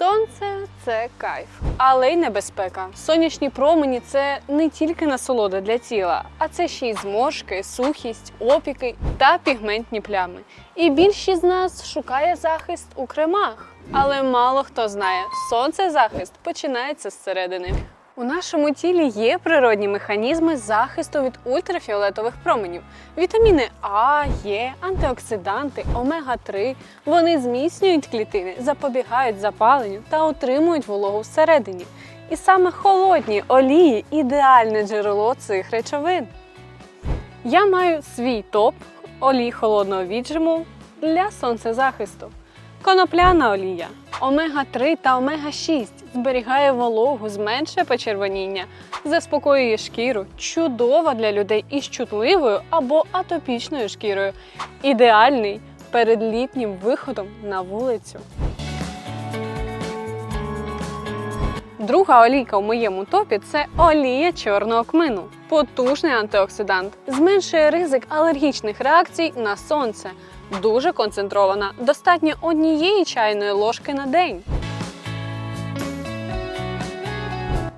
Сонце це кайф, але й небезпека. Сонячні промені це не тільки насолода для тіла, а це ще й зморшки, сухість, опіки та пігментні плями. І більшість з нас шукає захист у кремах. Але мало хто знає, сонцезахист починається зсередини. У нашому тілі є природні механізми захисту від ультрафіолетових променів. Вітаміни А, Е, антиоксиданти, омега-3. Вони зміцнюють клітини, запобігають запаленню та утримують вологу всередині. І саме холодні олії ідеальне джерело цих речовин. Я маю свій топ олій холодного віджиму для сонцезахисту. Конопляна олія, омега-3 та омега-6 зберігає вологу, зменшує почервоніння, заспокоює шкіру, чудова для людей із чутливою або атопічною шкірою. Ідеальний перед літнім виходом на вулицю. Друга олійка в моєму топі це олія чорного кмину. Потужний антиоксидант, зменшує ризик алергічних реакцій на сонце. Дуже концентрована, достатньо однієї чайної ложки на день.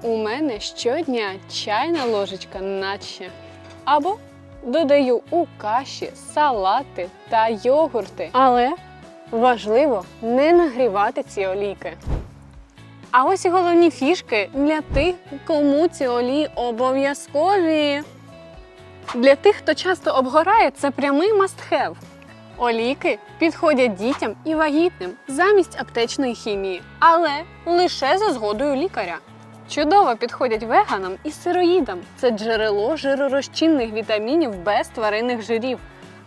У мене щодня чайна ложечка наче. Або додаю у каші, салати та йогурти. Але важливо не нагрівати ці олійки. А ось і головні фішки для тих, кому ці олії обов'язкові. Для тих, хто часто обгорає, це прямий must-have. Олійки підходять дітям і вагітним замість аптечної хімії, але лише за згодою лікаря. Чудово підходять веганам і сироїдам. Це джерело жиророзчинних вітамінів без тваринних жирів.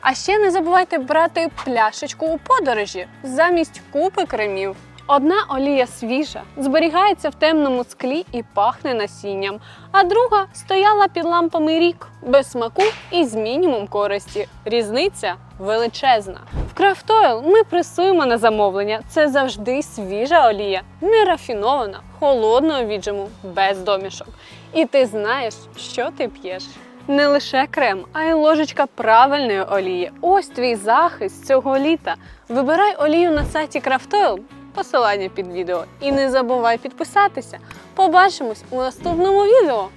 А ще не забувайте брати пляшечку у подорожі замість купи кремів. Одна олія свіжа, зберігається в темному склі і пахне насінням, а друга стояла під лампами рік без смаку і з мінімум користі. Різниця величезна. В Oil ми пресуємо на замовлення. Це завжди свіжа олія, не рафінована, холодного віджиму, без домішок. І ти знаєш, що ти п'єш. Не лише крем, а й ложечка правильної олії. Ось твій захист цього літа. Вибирай олію на сайті Oil, посилання під відео. І не забувай підписатися. Побачимось у наступному відео.